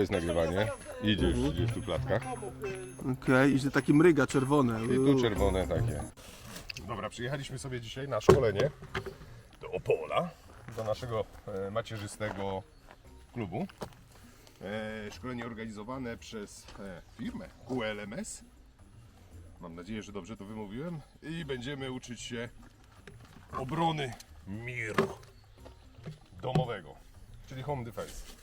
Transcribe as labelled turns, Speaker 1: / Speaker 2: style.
Speaker 1: To jest nagrywanie. Idziesz, mhm. idziesz tu klatka.
Speaker 2: Okej, i że taki mryga czerwone.
Speaker 1: I tu czerwone takie. Dobra, przyjechaliśmy sobie dzisiaj na szkolenie do Opola, do naszego e, macierzystego klubu. E, szkolenie organizowane przez e, firmę QLMS. Mam nadzieję, że dobrze to wymówiłem. I będziemy uczyć się obrony miru domowego, czyli home defense.